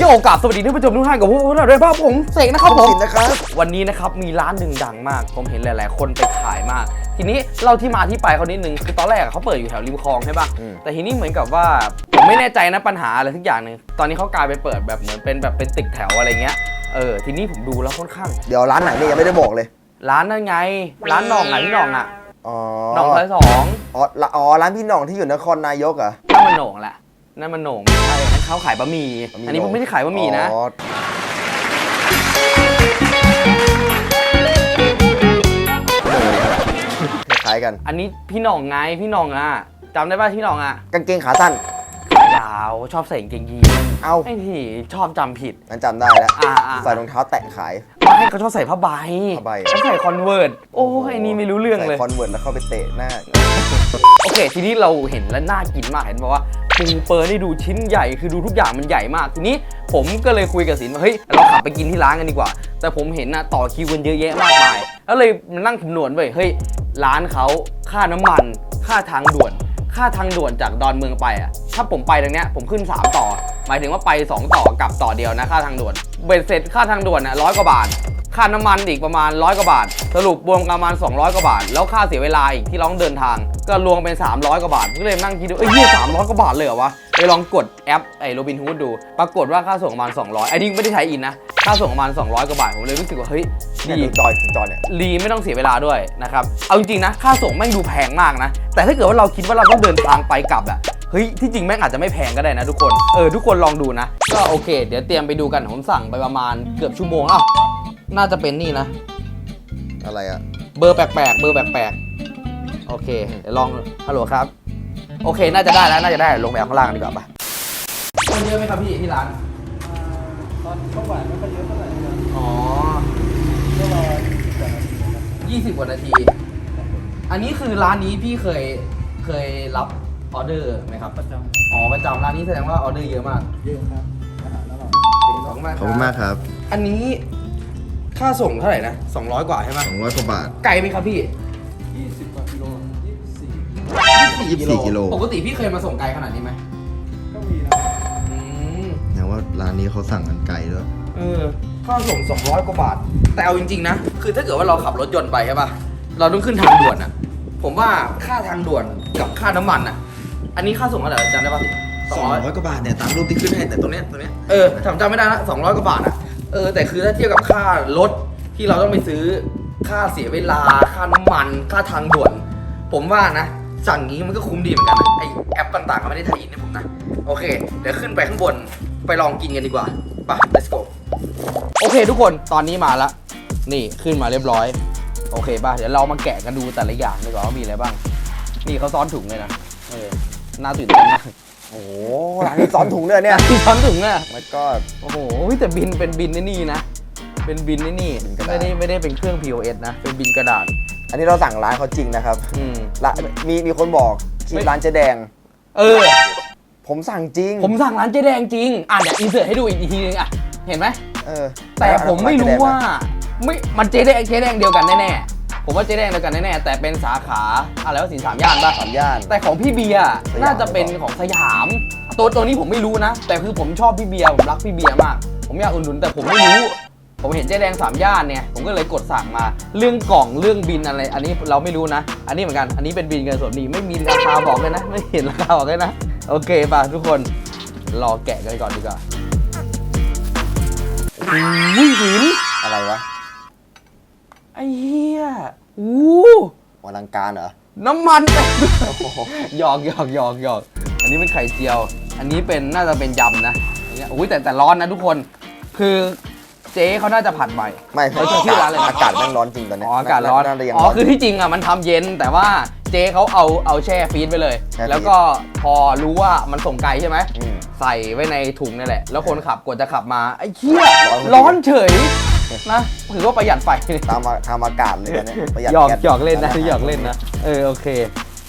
โยกกับสวัสดีท่านผู้ชมทุกท่านกับพวกเราด้วยภาพผมเสกนะครับผมสินนะครับวันนี้นะครับมีร้านหนึ่งดังมาก ผมเห็นหลาย ๆ คนไปขายมาก ทีนี้เราที่มาที่ไปเขานิดนึงคือตอนแรกอะเขาเปิดอยู่แถวริมคลองใช่ปะอืมแต่ทีนี้เหมือนกับว่าผมไม่แน่ใจนะปัญหาอะไรทุกอย่างหนึ่งตอนนี้เขากลายไปเปิดแบบเหมือนเป็นแบบเป็นตึกแถวอะไรเงี้ยเออทีนี้ผมดูแล้วค่อนข้าง เดี๋ยวร้านไหนเนี่ยยังไม่ได้บอกเลย ร้านนั่นไง ร้านหน่องไหนพี่หน่องอะอ๋อหน่องซอยสองอ๋อร้านอ๋อร้านพี่หน่องที่อยู่นครนายกเหรอนั่นมันโหน่งแหละ นั่นมันโหน่งไม่ใช่นั่นเขาขายบะหมี่ อันนี้ผมไม่ได้ขายบะหมี่นะ อ๋อคล้ายๆกันอันนี้พี่หน่องไงพี่หน่องอะจำได้ป่ะพี่หน่องอะกางเกงขาสั้น ยาวชอบใส่กางเกงยีนเอ้า ไอ้ที่ชอบจำผิดงั้นจำได้แล้วอ่าอ่า ใส่รองเท้าแตะขาย ไม่เขาชอบใส่ผ้าใบผ้าใบ เขาใส่คอนเวิร์ตโอ้ยไอ้นี่ไม่รู้เรื่องเลย ใส่คอนเวิร์ตแล้วเข้าไปเตะหน้า โอเคทีนี้เราเห็นแล้วน่ากินมากเห็นบอกว่าปูเปิร์นี่ดูชิ้นใหญ่คือดูทุกอย่างมันใหญ่มากทีนี้ผมก็เลยคุยกับศิลป์ว่าเฮ้ยเราขับไปกินที่ร้านกันดีกว่า แต่ผมเห็นนะต่อคิวกันเยอะแยะมากมายแล้วเลยมานั่งคำนวณไปเฮ้ยร้านเขาค่าน้ำมัน ค่าทางด่วน ค่าทางด่วนจากดอนเมืองไปอะถ้าผมไปตรงเนี้ยผมขึ้น 3 ต่อ หมายถึงว่าไป 2 ต่อกลับต่อเดียวนะค่าทางด่วนเบ็ดเสร็จค่าทางด่วนน่ะร้อยกว่าบาท ค่าน้ำมันอีกประมาณร้อยกว่าบาท สรุปรวมกันประมาณ 200 กว่าบาท แล้วค่าเสียเวลาอีกที่เราต้องเดินทาง ก็รวมเป็น 300 กว่าบาท ก็เลยนั่งคิดดูเอ้ยเหี้ย300กว่าบาทเลยเหรอวะไปลองกดแอปไอ้โรบินฮูดดู ปรากฏว่าค่าส่งประมาณ 200ไอ้นี่ไม่ได้ใช้อินนะ ค่าส่งประมาณ 200 กว่าบาท ผมเลยรู้สึกว่าเฮ้ยเนี่ยดีดูจอยดูจอยเนี่ยรีไม่ต้องเสียเวลาด้วยนะครับ เอาจริงๆนะ ค่าส่งแม่งดูแพงมากนะ แต่ถ้าเกิดว่าเราคิดว่าเราต้องเดินทางไปกลับอะเฮ้ย ที่จริงแม่งอาจจะไม่แพงก็ได้นะทุกคน เออ ทุกคนลองดูนะ ก็โอเค เดี๋ยวเตรียมไปดูกัน ผมสั่งไปประมาณเกือบชั่วโมงอ้าว น่าจะเป็นนี่นะ อะไรอะเบอร์แปลกๆเบอร์แปลกๆโอเคเดี๋ยวลองฮัลโหลครับ โอเค น่าจะได้แล้วน่าจะได้ลงไปเอาข้างล่างกันดีกว่าปะคนเยอะไหมครับพี่ที่ร้านตอนเข้าบ่ายไม่ค่อยเยอะเท่าไหร่ครับอ๋อก็รอ20กว่านาที20ครับกว่านาที อันนี้คือร้านนี้พี่เคยเคยรับออเดอร์ไหมครับประจอ๋อประจำร้านนี้แสดงว่าออเดอร์เยอะมากำเยอะครับอาหารอร่อยขอบคุณมากขอบคุณมากครับ อันนี้ ค่าส่งเท่าไหร่นะ200 กว่าใช่ไหม200กว่าบาทไกลไหมครับพี่20กว่ากิโล24 24กิโลปกติพี่เคยมาส่งไกลขนาดนี้ไหมก็มีนะอืมอย่างว่าร้านนี้เขาสั่งกันไกลด้วยเออค่าส่ง 200 กว่าบาท แต่เอาจริงๆนะ คือถ้าเกิดว่าเราขับรถยนต์ไปใช่ป่ะเราต้องขึ้นทางด่วนอะผมว่าค่าทางด่วนกับค่าน้ำมันอะอันนี้ค่าส่งเท่าไหร่จำได้ป่ะสองร้อย200กว่าบาทเนี่ยตามรูปที่ขึ้นให้แต่ตรงเนี้ยตรงเนี้ยเออจำจำไม่ได้ละสองร้อยกว่าบาทอะ เออแต่คือถ้าเทียบกับค่ารถที่เราต้องไปซื้อค่าเสียเวลา ค่าน้ำมัน ค่าทางด่วน ผมว่านะ สั่งงี้มันก็คุ้มดีเหมือนกันนะไอแอปต่างๆก็ไม่ได้ไทยอินให้ผมนะ โอเค เดี๋ยวขึ้นไปข้างบนไปลองกินกันดีกว่าไป let's go โอเค ทุกคนตอนนี้มาละนี่ขึ้นมาเรียบร้อย โอเคป่ะเดี๋ยวเรามาแกะกันดูแต่ละอย่างดีกว่าว่ามีอะไรบ้าง นี่เขาซ้อนถุงเลยนะเออน่าตื่นเต้นมาก โอ้โหร้านนี้ซ้อนถุงด้วยเนี่ยที่ซ้อนถุงอะมันก็ โอ้โหแต่บินเป็นบินไอ้นี่นะ เป็นบินไอ้นี่บินกระดาษ ไม่ได้ไม่ได้เป็นเครื่อง POS นะ เป็นบินกระดาษ อันนี้เราสั่งร้านเขาจริงนะครับอืมร้านมีมีคนบอกที่ไม่ ร้านเจ๊แดง เออ ผมสั่งจริงผมสั่งร้านเจ๊แดงจริง อะเดี๋ยวอินเสิร์ตให้ดูอีกทีนึงอะ เห็นไหม เออแต่ผมไม่รู้ว่าร้นเจ๊แดงนะไม่ มันเจ๊แดงเจ๊แดงเดียวกันแน่ๆ ผมว่าเจ๊แดงเดียวกันแน่ๆแต่เป็นสาขาอะไรว่าสินสามย่านป่ะ สามย่าน แต่ของพี่เบียร์สยาม น่าจะเป็นของสยาม ตัวตัวนี้ผมไม่รู้นะ แต่คือผมชอบพี่เบียร์ผมรักพี่เบียร์มาก ผมอยากอุดหนุนแต่ผมไม่รู้ ผมเห็นเจ๊แดงสามย่านเนี่ยผมก็เลยกดสั่งมา เรื่องกล่องเรื่องบินอะไร อันนี้เราไม่รู้นะ อันนี้เหมือนกันอันนี้เป็นบินเงินสดนี่ไม่มีราคาบอกเลยนะ ไม่เห็นราคาบอกเลยนะ โอเคป่ะทุกคนรอแกะกันก่อนดีกว่าโอ้ยหิน อะไรวะ ไอ้เหี้ยอู้ อ ลังการเหรอ น้ำมันเต็มโอ้โหหยอกหยอกหยอกหยอกอันนี้เป็นไข่เจียว อันนี้เป็นน่าจะเป็นยำนะอย่างเงี้ยอุ้ยแต่แต่ร้อนนะทุกคน คือเจ๊เขาน่าจะผัดใหม่ ไม่เขาจะชื่อร้านอะไรนะ อากาศแม่งร้อนจริงตอนเนี้ยอ๋ออากาศร้อน น่าจะยังอ๋อร้อน คือที่จริงอะมันทำเย็น แต่ว่าเจ๊เขาเอาเอาแช่ฟรีซไปเลย แช่ฟรีซ แล้วก็พอรู้ว่ามันส่งไกลใช่ไหมอืมใส่ไว้ในถุงนี่แหละ แล้วคนขับกดจะขับมา ไอ้เหี้ยร้อนพอดีร้อนเฉย นะถือว่าประหยัดไฟตามมาทำอากาศเลยตอนเนี้ยประหยัดหยอกแก๊สหยอกเล่นนะหยอกเล่นนะเออโอเค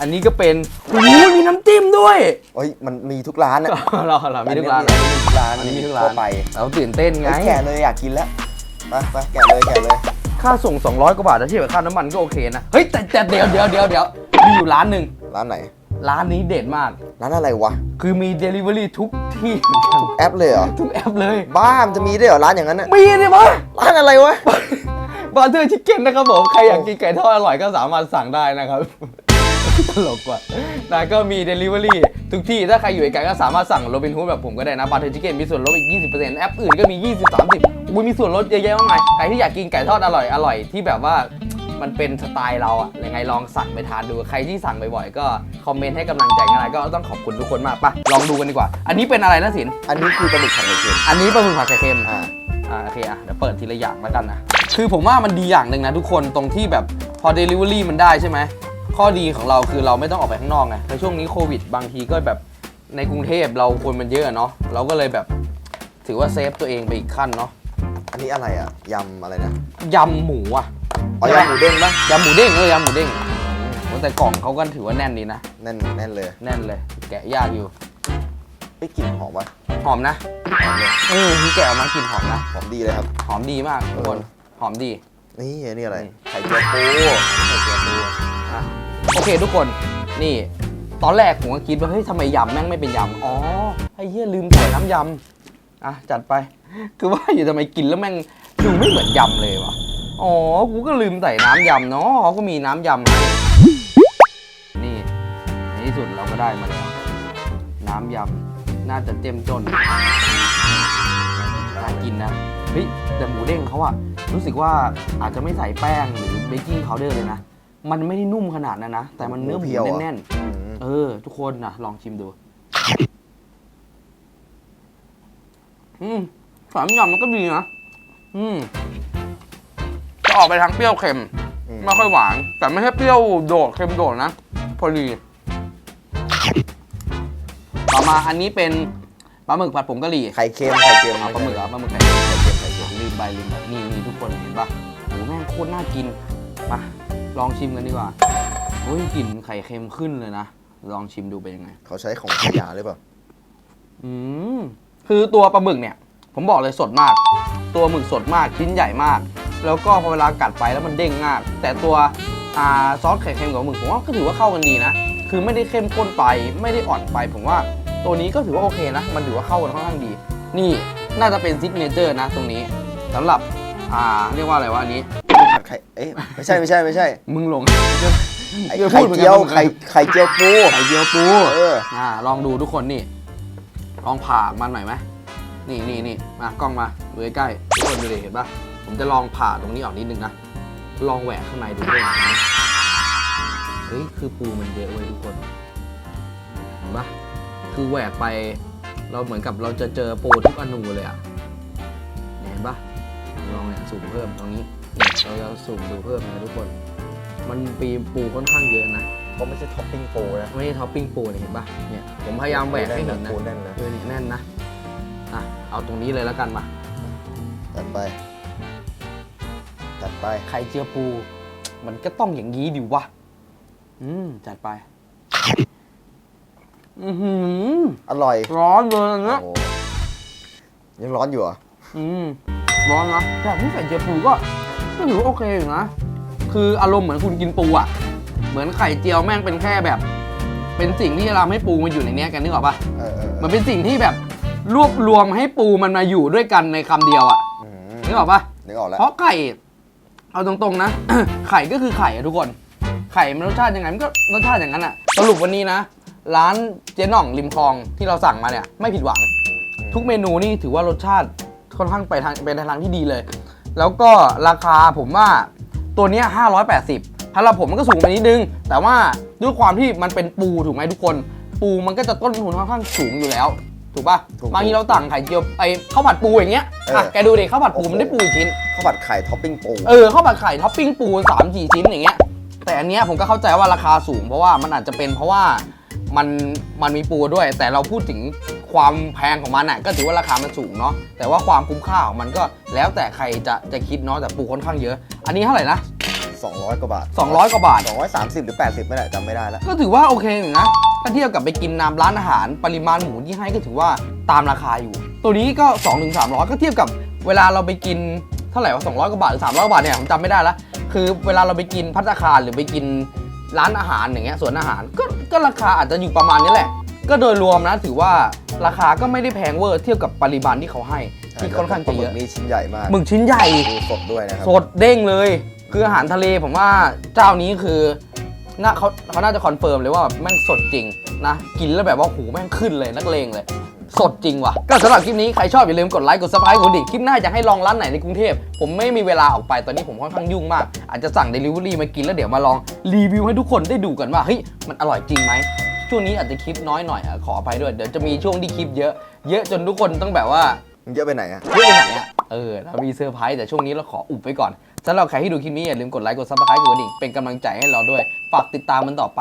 อันนี้ก็เป็นโอ้ยมีน้ำจิ้มด้วยโอ้ยมันมีทุกร้านอะเราเรามีทุกร้านอัมีทุกร้านอันนี้มีทุกร้านทั่วไปเราตื่นเต้นไงเฮ้ยแกะเลยอยากกินแล้วไปไปแกะเลยแกะเลย ค่าส่ง 200 กว่าบาทถ้าเทียบกับค่าน้ำมันก็โอเคนะ เฮ้ยแต่แต่เดี๋ยวเดี๋ยวเดี๋ยวเดี๋ยวมีอยู่ร้านหนึ่งร้านไหน ร้านนี้เด็ดมาก ร้านอะไรวะ คือมี Delivery ทุกที่เหมือนกันแอปเลยเหรอ ทุกแอปเลย บ้ามันจะมีด้วยเหรอร้านอย่างนั้นน่ะมีดิวะร้านอะไรวะ บาร์เทอร์ชิคเก้นนะครับผม ใครอยากกินไก่ทอดอร่อยก็สามารถสั่งได้นะครับ ตลกกว่านะก็มี Delivery ทุกที่ ถ้าใครอยู่ไกลๆก็สามารถสั่งโรบินฮูดแบบผมก็ได้นะบาร์เทอร์ชิคเก้นมีส่วนลดอีก 20%แอปอื่นก็มี 20 30อุ้ยมีส่วนลดเยอะแยะมากมายใครที่อยากกินไก่ทอดอร่อยอร่อยที่แบบว่า มันเป็นสไตล์เราอะยังไงลองสั่งไปทานดู ใครที่สั่งบ่อยๆก็คอมเมนต์ให้กำลังใจกันหน่อยก็ต้องขอบคุณทุกคนมากปะลองดูกันดีกว่า อันนี้เป็นอะไรนะสิน อันนี้คือปลาดุกผัดไข่เค็มอันนี้ปลาหมึกผัดไข่เค็ม อ่า อ่าโอเคอะเดี๋ยวเปิดทีละอย่างแล้วกันนะ คือผมว่ามันดีอย่างหนึ่งนะทุกคนตรงที่แบบพอ Delivery มันได้ใช่ไหม ข้อดีของเราคือเราไม่ต้องออกไปข้างนอกไงในช่วงนี้โควิด บางทีก็แบบในกรุงเทพเราคนมันเยอะเนาะเราก็เลยแบบถือว่าเซฟตัวเองไปอีกขั้นเนาะอันนี้อะไรอะยำอะไรนะ ยำหมูอะ อ๋อยำหมูเด้งปะยำหมูเด้งเออยำหมูเด้งโอ้แต่กล่องเขาก็ถือว่าแน่นดีนะ แน่นแน่นเลยแน่นเลย แกะยากอยู่ ไอ้ยกลิ่นหอมวะหอมนะหอมเลยเออที่แกะออกมากลิ่นหอมนะ หอมดีเลยครับ หอมดีมากทุกคนหอมดีนี่อันนี่อะไรนี่ไข่เจียวปูใส่เกลือปูอะโอเคทุกคนนี่ ตอนแรกผมก็คิดว่าเฮ้ยทำไมยำแม่งไม่เป็นยำอ๋อไอ้เหี้ยลืมใส่น้ำยำอะจัดไป คือว่าอยู่ทำไมกินแล้วแม่งดูไม่เหมือนยำเลยวะ อ๋อ กูก็ลืมใส่น้ำยำเนาะเขาก็มีน้ำยำให้นี่ในที่สุดเราก็ได้มาแล้ว น้ำยำน่าจะเต็มจนน่ากินนะ เฮ้ย แต่หมูเด้งเขาอะรู้สึกว่าอาจจะไม่ใส่แป้งหรือเบกกิ้งพาวเดอร์เลยนะ มันไม่ได้นุ่มขนาดนั้นนะ แต่มันเนื้อหมูแน่นอืมๆเออ ทุกคนนะลองชิมดู อืมสามยำมันก็ดีนะ อืมจะ ออกไปทางเปรี้ยวเค็มอืมไม่ค่อยหวาน แต่ไม่ใช่เปรี้ยวโดดเค็มโดดนะ พอดี ต่อมาอันนี้เป็นปลาหมึกผัดผงกะหรี่ไข่เค็มไข่เค็มเอาปลาหมึกเหรอปลาหมึกไข่ไข่เค็มไข่เค็มลืมไปลืมไปนี่นี่ทุกคนเห็นปะโอ้แม่งโคตรน่ากินมาลองชิมกันดีกว่าโอ้ยกลิ่นไข่เค็มขึ้นเลยนะ ลองชิมดูเป็นยังไง เขาใช้ของขยะหรือเปล่าอืมคือตัวปลาหมึกเนี่ย ผมบอกเลยสดมาก ตัวหมึกสดมากชิ้นใหญ่มาก แล้วก็พอเวลากัดไปแล้วมันเด้งมาก แต่ตัวอ่าซอสไข่เค็มกับหมึกผมว่าก็ถือว่าเข้ากันดีนะ คือไม่ได้เข้มข้นไปไม่ได้อ่อนไป ผมว่าตัวนี้ก็ถือว่าโอเคนะ มันถือว่าเข้ากันค่อนข้างดี นี่น่าจะเป็นซิกเนเจอร์นะตรงนี้สำหรับอ่าเรียกว่าอะไรวะอันนี้ผัดไข่เอ๊ะไม่ใช่ไม่ใช่ไม่ใช่ มึงหลงไอ้เดี๋ยวพูไข่ดเหมือนกันเจียวเหมือนกันไข่ไข่เจียวปูไข่เจียวปูเอออ่าลองดูทุกคนนี่ ลองผ่ามันหน่อยไหมนี่นี่นี่มากล้องมาดูใกล้ๆทุกคนดูดิเห็นปะ ผมจะลองผ่าตรงนี้ออกนิดนึงนะ ลองแหวกข้างในดูด้วยนะเฮ้ย คือปูมันเยอะเว้ยทุกคน เห็นปะคือแหวกไป เราเหมือนกับเราจะเจอปูทุกอนูเลยอะเนี่ยเห็นปะลองเนี่ยสูงเพิ่มตรงนี้เนี่ยเราจะสูงดูเพิ่มนะทุกคน มันปีปูค่อนข้างเยอะนะก็ไม่ใช่ท็อปปิ้งปูนะ ไม่ใช่ท็อปปิ้งปูเนี่ยเห็นปะเนี่ย ผมพยายามแหวกให้เห็นนะปูแน่นนะเออเนี่ยแน่นนะ อะ เอาตรงนี้เลยแล้วกันมาจัดไป จัดไป ไข่เจียวปู มันก็ต้องอย่างนี้ดิวะ อืม จัดไป อือหือ อร่อยร้อนเลยอันเนี้ยโอ้โหยังร้อนอยู่เหรออืม ร้อนนะแต่ที่ไข่เจียวปูก็ก็ถือว่าโอเคอยู่นะ คืออารมณ์เหมือนคุณกินปูอะ เหมือนไข่เจียวแม่งเป็นแค่แบบ เป็นสิ่งที่จะทำให้ปูมาอยู่ในเนี้ยกันนึกออกปะ เออเออมันเป็นสิ่งที่แบบรวบรวมให้ปูมันมาอยู่ด้วยกันในคำเดียวอะอืมนึกออกปะนึกออกแล้วเพราะไข่ เอาตรงๆนะ ไข่ก็คือไข่อะทุกคน ไข่มันรสชาติยังไงมันก็รสชาติอย่างนั้นอะสรุปวันนี้นะ ร้านเจ๊หน่องริมคลองที่เราสั่งมาเนี่ยไม่ผิดหวัง ทุกเมนูนี่ถือว่ารสชาติค่อนข้างไปทางเป็นทางที่ดีเลย แล้วก็ราคาผมว่าตัวเนี้ย580ถ้าเราผมมันก็สูงไปนิดนึง แต่ว่าด้วยความที่มันเป็นปูถูกไหมทุกคน ปูมันก็จะต้นทุนค่อนข้างสูงอยู่แล้ว ถูกปะถูกบางทีเราสั่งไข่เจียวไอ้ข้าวผัดปูอย่างเงี้ยเอออ่อะแกดูดิข้าวผัดปูโอ้โหมันได้ปูอีกชิ้น ข้าวผัดไข่ท็อปปิ้งปูเออข้าวผัดไข่ท็อปปิ้งปูสามสี่ชิ้นอย่างเงี้ยแต่อันเนี้ยผมก็เข้าใจว่าราคาสูง เพราะว่ามันอาจจะเป็นเพราะว่ามันมันมีปูด้วย แต่เราพูดถึงความแพงของมันน่ะก็ถือว่าราคามันสูงเนาะแต่ว่าความคุ้มค่าของมันก็แล้วแต่ใครจะจะคิดเนาะแต่ปูค่อนข้างเยอะ อันนี้เท่าไหร่นะ 200 กว่าบาท200กว่าบาท 230 หรือ 80 ไม่ได้จำไม่ได้แล้วก็ถือว่าโอเคอยู่นะ ถ้าเทียบกับไปกินน้ำร้านอาหารปริมาณหมูที่ให้ก็ถือว่าตามราคาอยู่ ตัวนี้ก็2-3ถึง300 ก็เทียบกับเวลาเราไปกินเท่าไหร่ว่า200กว่าบาทหรือ300กว่าบาทเนี่ยผมจำไม่ได้ละคือเวลาเราไปกินพัตตาคารหรือไปกินร้านอาหารอย่างเงี้ยสวนอาหารก็ก็ราคาอาจจะอยู่ประมาณนี้แหละ ก็โดยรวมนะถือว่าราคาก็ไม่ได้แพงเวอร์เทียบกับปริมาณที่เขาให้ที่ค่อนข้างจะเยอะปลหมึกนี่ชิ้นใหญ่มากหมึกชิ้นใหญ่ดูสดด้วยนะครับสดเด้งเลย คืออาหารทะเลผมว่าเจ้านี้คือ น่าเขาเขาน่าจะคอนเฟิร์มเลยว่าแบบแม่งสดจริงนะ กินแล้วแบบว่าหูแม่งขึ้นเลยนักเลงเลย สดจริงว่ะ ก็สำหรับคลิปนี้ ใครชอบอย่าลืมกดไลค์กดซับสไครต์กดดิ่งคลิปหน้าจะให้ลองร้านไหนในกรุงเทพ ผมไม่มีเวลาออกไปตอนนี้ผมค่อนข้างยุ่งมาก อาจจะสั่ง Delivery มากินแล้วเดี๋ยวมาลองรีวิวให้ทุกคนได้ดูกันว่าเฮ้ยมันอร่อยจริงไหมช่วงนี้อาจจะคลิปน้อยหน่อยอะขออภัยด้วยเดี๋ยวจะมีช่วงที่คลิปเยอะ เยอะจนทุกคนต้องแบบว่ามันเยอะไปไหนอะเรื่องไหนอะเออเรามีเซอร์ไพรส์แต่ช่วงนี้เราขออุบไว้ก่อน สำหรับใครที่ดูคลิปนี้อย่าลืมกดไลค์กดซับสไครต์กดกระดิ่งเป็นกำลังใจให้เราด้วย ฝากติดตามมันต่อไป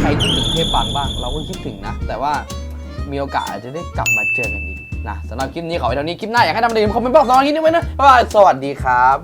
ใครคิดถึงเทพปังบ้าง เราก็คิดถึงนะ แต่ว่ามีโอกาสอาจจะได้กลับมาเจอกันอีกนะสำหรับคลิปนี้ขอไว้เท่านี้คลิปหน้าอยากให้ทำอะไรคอมเมนต์บอกตอนนี้ด้วยนะบ๊ายบายสวัสดีครับ